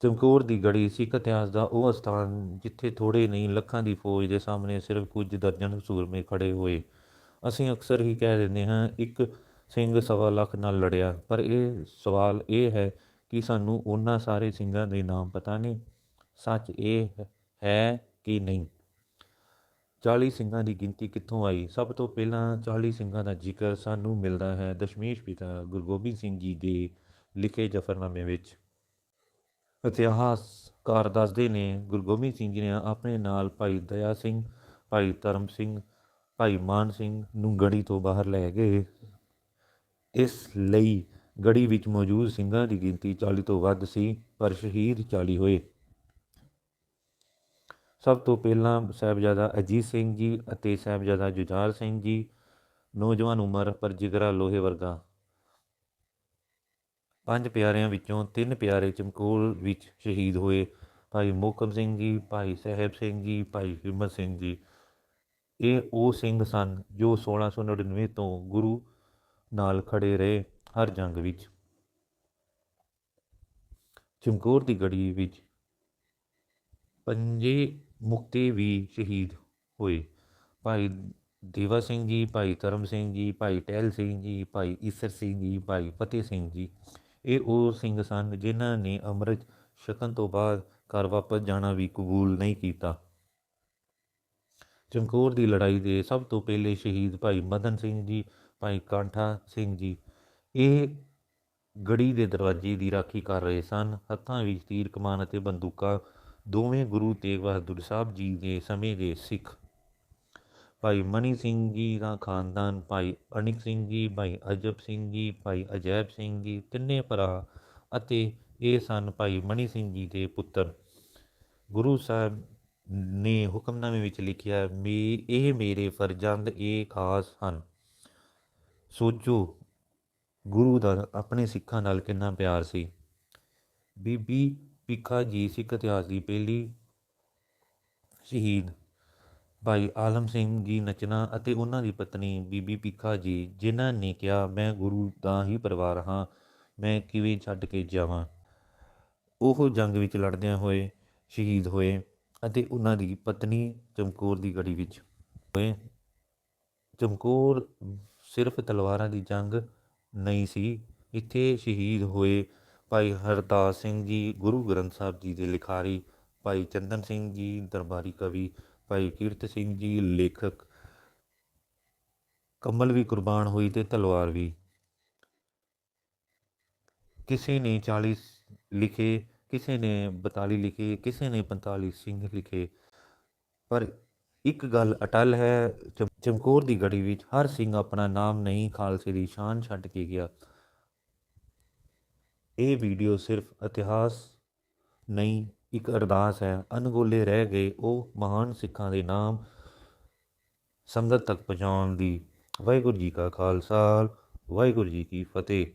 ਚਮਕੌਰ ਦੀ ਗੜੀ ਸਿੱਖ ਇਤਿਹਾਸ ਦਾ ਉਹ ਸਥਾਨ ਜਿੱਥੇ ਥੋੜ੍ਹੇ ਨਹੀਂ, ਲੱਖਾਂ ਦੀ ਫੌਜ ਦੇ ਸਾਹਮਣੇ ਸਿਰਫ ਕੁਝ ਦਰਜਨ ਸੂਰਮੇ ਖੜੇ ਹੋਏ। ਅਸੀਂ ਅਕਸਰ ਹੀ ਕਹਿ ਦਿੰਦੇ ਹਾਂ, ਇੱਕ ਸਿੰਘ ਸਵਾ ਲੱਖ ਨਾਲ ਲੜਿਆ, ਪਰ ਇਹ ਸਵਾਲ ਇਹ ਹੈ ਕਿ ਸਾਨੂੰ ਉਹਨਾਂ ਸਾਰੇ ਸਿੰਘਾਂ ਦੇ ਨਾਮ ਪਤਾ ਨਹੀਂ ਸੱਚ ਇਹ ਹੈ ਕਿ ਨਹੀਂ? 40 ਸਿੰਘਾਂ ਦੀ ਗਿਣਤੀ ਕਿੱਥੋਂ ਆਈ? ਸਭ ਤੋਂ ਪਹਿਲਾਂ 40 ਸਿੰਘਾਂ ਦਾ ਜ਼ਿਕਰ ਸਾਨੂੰ ਮਿਲਦਾ ਹੈ ਦਸ਼ਮੇਸ਼ ਪਿਤਾ ਗੁਰੂ ਗੋਬਿੰਦ ਸਿੰਘ ਜੀ ਦੇ ਲਿਖੇ ਜਫਰਨਾਮੇ ਵਿੱਚ। ਇਤਿਹਾਸਕਾਰ ਦੱਸਦੇ ਨੇ, ਗੁਰੂ ਗੋਬਿੰਦ ਸਿੰਘ ਜੀ ਨੇ ਆਪਣੇ ਨਾਲ ਭਾਈ ਦਇਆ ਸਿੰਘ, ਭਾਈ ਧਰਮ ਸਿੰਘ, ਭਾਈ ਮਾਨ ਸਿੰਘ ਨੂੰ ਗੜੀ ਤੋਂ ਬਾਹਰ ਲੈ ਗਏ ਇਸ ਲਈ ਗੜੀ ਵਿੱਚ ਮੌਜੂਦ ਸਿੰਘਾਂ ਦੀ ਗਿਣਤੀ 40 ਤੋਂ ਵੱਧ ਸੀ, ਪਰ ਸ਼ਹੀਦ 40 ਹੋਏ। ਸਭ ਤੋਂ ਪਹਿਲਾਂ ਸਾਹਿਬਜ਼ਾਦਾ ਅਜੀਤ ਸਿੰਘ ਜੀ ਅਤੇ ਸਾਹਿਬਜ਼ਾਦਾ ਜੁਝਾਰ ਸਿੰਘ ਜੀ, ਨੌਜਵਾਨ ਉਮਰ ਪਰ ਜਿਗਰਾ ਲੋਹੇ ਵਰਗਾ ਪੰਜ ਪਿਆਰਿਆਂ ਵਿੱਚੋਂ ਤਿੰਨ ਪਿਆਰੇ ਚਮਕੌਰ ਵਿੱਚ ਸ਼ਹੀਦ ਹੋਏ। ਭਾਈ ਮੋਕਮ ਸਿੰਘ ਜੀ, ਭਾਈ ਸਾਹਿਬ ਸਿੰਘ ਜੀ, ਭਾਈ ਹਿੰਮਤ ਸਿੰਘ ਜੀ। ਇਹ ਉਹ ਸਿੰਘ ਸਨ ਜੋ 1699 ਤੋਂ ਗੁਰੂ ਨਾਲ ਖੜੇ ਰਹੇ ਹਰ ਜੰਗ ਵਿੱਚ। ਚਮਕੌਰ ਦੀ ਗੜੀ ਵਿੱਚ ਪੰਜੇ ਮੁਕਤੇ ਵੀ ਸ਼ਹੀਦ ਹੋਏ। ਭਾਈ ਦੇਵਾ ਸਿੰਘ ਜੀ, ਭਾਈ ਧਰਮ ਸਿੰਘ ਜੀ, ਭਾਈ ਟਹਿਲ ਸਿੰਘ ਜੀ, ਭਾਈ ਈਸਰ ਸਿੰਘ ਜੀ, ਭਾਈ ਫਤਿਹ ਸਿੰਘ ਜੀ। ਇਹ ਉਹ ਸਿੰਘ ਸਨ ਜਿਨ੍ਹਾਂ ਨੇ ਅੰਮ੍ਰਿਤ ਛਕਣ ਤੋਂ ਬਾਅਦ ਘਰ ਵਾਪਸ ਜਾਣਾ ਵੀ ਕਬੂਲ ਨਹੀਂ ਕੀਤਾ। ਚਮਕੌਰ ਦੀ ਲੜਾਈ ਦੇ ਸਭ ਤੋਂ ਪਹਿਲੇ ਸ਼ਹੀਦ ਭਾਈ ਮਦਨ ਸਿੰਘ ਜੀ, ਭਾਈ ਕਾਂਠਾ ਸਿੰਘ ਜੀ, ਇਹ ਗੜੀ ਦੇ ਦਰਵਾਜ਼ੇ ਦੀ ਰਾਖੀ ਕਰ ਰਹੇ ਸਨ। ਹੱਥਾਂ ਵਿੱਚ ਤੀਰ, ਕਮਾਨ ਅਤੇ ਬੰਦੂਕਾਂ ਦੋਵੇਂ ਗੁਰੂ ਤੇਗ ਬਹਾਦਰ ਸਾਹਿਬ ਜੀ ਦੇ ਸਮੇਂ ਦੇ ਸਿੱਖ ਭਾਈ ਮਨੀ ਸਿੰਘ ਜੀ ਦਾ ਖਾਨਦਾਨ, ਭਾਈ ਅਨਿਕ ਸਿੰਘ ਜੀ, ਭਾਈ ਅਜਬ ਸਿੰਘ ਜੀ, ਭਾਈ ਅਜੈਬ ਸਿੰਘ ਜੀ, ਤਿੰਨੇ ਭਰਾ ਅਤੇ ਇਹ ਸਨ ਭਾਈ ਮਨੀ ਸਿੰਘ ਜੀ ਦੇ ਪੁੱਤਰ। ਗੁਰੂ ਸਾਹਿਬ ਨੇ ਹੁਕਮਨਾਮੇ ਵਿੱਚ ਲਿਖਿਆ, ਮੇ, ਇਹ ਮੇਰੇ ਫਰਜ਼ੰਦ, ਇਹ ਖਾਸ ਹਨ। ਸੋਚੋ, ਗੁਰੂ ਦਾ ਆਪਣੇ ਸਿੱਖਾਂ ਨਾਲ ਕਿੰਨਾ ਪਿਆਰ ਸੀ। ਬੀਬੀ ਭਿੱਖਾ ਜੀ ਸਿੱਖ ਇਤਿਹਾਸ ਦੀ ਪਹਿਲੀ ਸ਼ਹੀਦ ਭਾਈ ਆਲਮ ਸਿੰਘ ਜੀ ਨਚਨਾ ਅਤੇ ਉਹਨਾਂ ਦੀ ਪਤਨੀ ਬੀਬੀ ਭਿੱਖਾ ਜੀ, ਜਿਨ੍ਹਾਂ ਨੇ ਕਿਹਾ, ਮੈਂ ਗੁਰੂ ਦਾ ਹੀ ਪਰਿਵਾਰ ਹਾਂ, ਮੈਂ ਕਿਵੇਂ ਛੱਡ ਕੇ ਜਾਵਾਂ? ਉਹ ਜੰਗ ਵਿੱਚ ਲੜਦਿਆਂ ਹੋਏ, ਸ਼ਹੀਦ ਹੋਏ ਅਤੇ ਉਹਨਾਂ ਦੀ ਪਤਨੀ ਚਮਕੌਰ ਦੀ ਗੜੀ ਵਿੱਚ ਹੋਏ। ਚਮਕੌਰ ਸਿਰਫ ਤਲਵਾਰਾਂ ਦੀ ਜੰਗ ਨਹੀਂ ਸੀ, ਇੱਥੇ ਸ਼ਹੀਦ ਹੋਏ ਭਾਈ ਹਰਦਾਸ ਸਿੰਘ ਜੀ, ਗੁਰੂ ਗ੍ਰੰਥ ਸਾਹਿਬ ਜੀ ਦੇ ਲਿਖਾਰੀ ਭਾਈ ਚੰਦਨ ਸਿੰਘ ਜੀ, ਦਰਬਾਰੀ ਕਵੀ ਭਾਈ ਕੀਰਤ ਸਿੰਘ ਜੀ ਲੇਖਕ, ਕਮਲ ਵੀ ਕੁਰਬਾਨ ਹੋਈ ਤੇ ਤਲਵਾਰ ਵੀ। ਕਿਸੇ ਨੇ 40 ਲਿਖੇ, ਕਿਸੇ ਨੇ 42 ਲਿਖੇ, ਕਿਸੇ ਨੇ 45 ਸਿੰਘ ਲਿਖੇ। ਪਰ ਇੱਕ ਗੱਲ ਅਟਲ ਹੈ, ਚਮ- ਚਮਕੌਰ ਦੀ ਗੜੀ ਵਿੱਚ ਹਰ ਸਿੰਘ ਆਪਣਾ ਨਾਮ ਨਹੀਂ ਖਾਲਸੇ ਦੀ ਸ਼ਾਨ ਛੱਡ ਕੇ ਗਿਆ। ਇਹ ਵੀਡੀਓ ਸਿਰਫ ਇਤਿਹਾਸ ਨਹੀਂ ਇੱਕ ਅਰਦਾਸ ਹੈ, ਅਣਗੋਲੇ ਰਹਿ ਗਏ ਉਹ ਮਹਾਨ ਸਿੱਖਾਂ ਦੇ ਨਾਮ ਸੰਗਤ ਤੱਕ ਪਹੁੰਚਾਉਣ ਦੀ। ਵਾਹਿਗੁਰੂ ਜੀ ਕਾ ਖਾਲਸਾ, ਵਾਹਿਗੁਰੂ ਜੀ ਕੀ ਫਤਿਹ।